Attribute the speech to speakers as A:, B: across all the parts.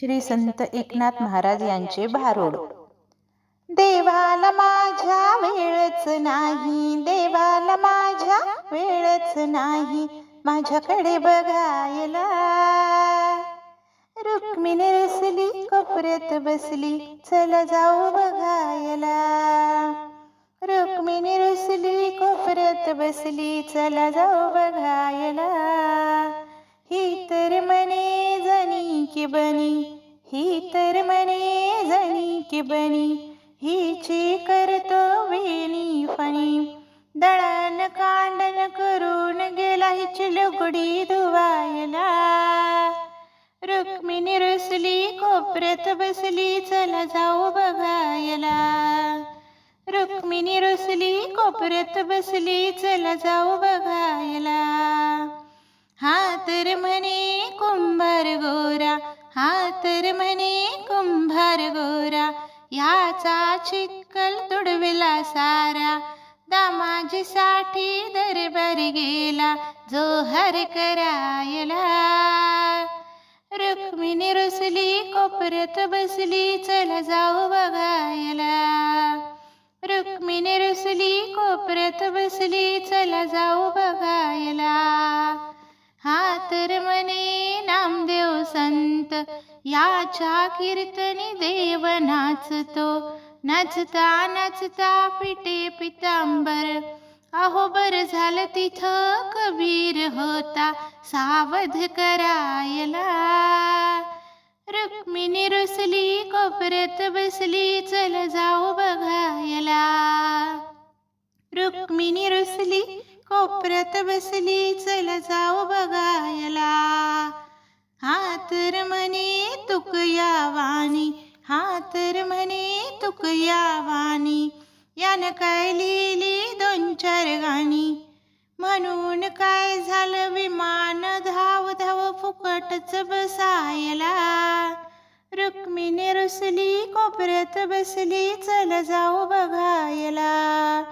A: श्री संत एकनाथ महाराज यांचे भारोड देवाला माझ्या वेळच नाही देवाला माझ्या वेळच नाही माझ्याकडे बघायला. रुक्मिणी रसली कोपऱ्यात बसली चला जाऊ बघायला. रुक्मिणी रुसली कोपऱ्यात बसली चला जाऊ बघायला. ही बनी ही तर मने जणी की बनी हिची करतो वेणी फणी. दळण कांडन करून गेला हिची लुगडी धुवायला. रुक्मिणी रुसली कोपऱ्यात बसली चला जाऊ बघायला. रुक्मिणी रुसली कोपऱ्यात बसली चला जाऊ बघायला. हा तर म्हणे तर म्हणे कुंभार गोरा याचा चिक्कल तुडविला सारा. दामाजीसाठी दरबार गेला जो हर करायला. रुक्मिणी रुसली कोपऱ्यात बसली चला जाऊ बघायला. रुक्मिणी रुसली कोपऱ्यात बसली चला जाऊ बघायला. हा तर म्हणे संत याच्या कीर्तनी देव नाचतो. नाचता नाचता पिटे पितांबर. अहो बर झालं तिथं कबीर होता. सावध करायला. रुक्मिणी रुसली कोपऱ्यात बसली चल जाऊ बघायला. रुक्मिणी रुसली कोपऱ्यात बसली चल जाऊ बघायला. तर म्हणे तुक या वाणी हा तर म्हणे तुक या वाणी यानं काय लिहिली दोन चार गाणी? म्हणून काय झालं विमान धाव धाव फुकटच बसायला? रुक्मिणी रुसली कोपऱ्यात बसली चल जाऊ बघायला.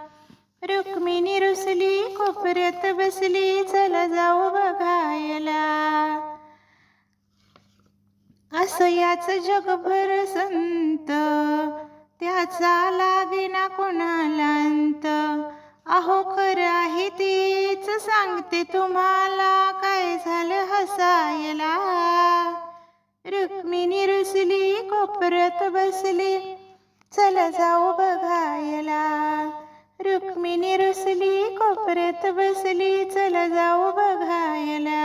A: रुक्मिणी रुसली कोपऱ्यात याच जगभर संत. त्याचा लागेना कोणाला अंत. अहो खरं आहे तेच सांगते तुम्हाला. काय झालं हसायला? रुक्मिणी रुसली कोपरत बसली. चला जाऊ बघायला. रुक्मिणी रुसली कोपरत बसली. चला जाऊ बघायला.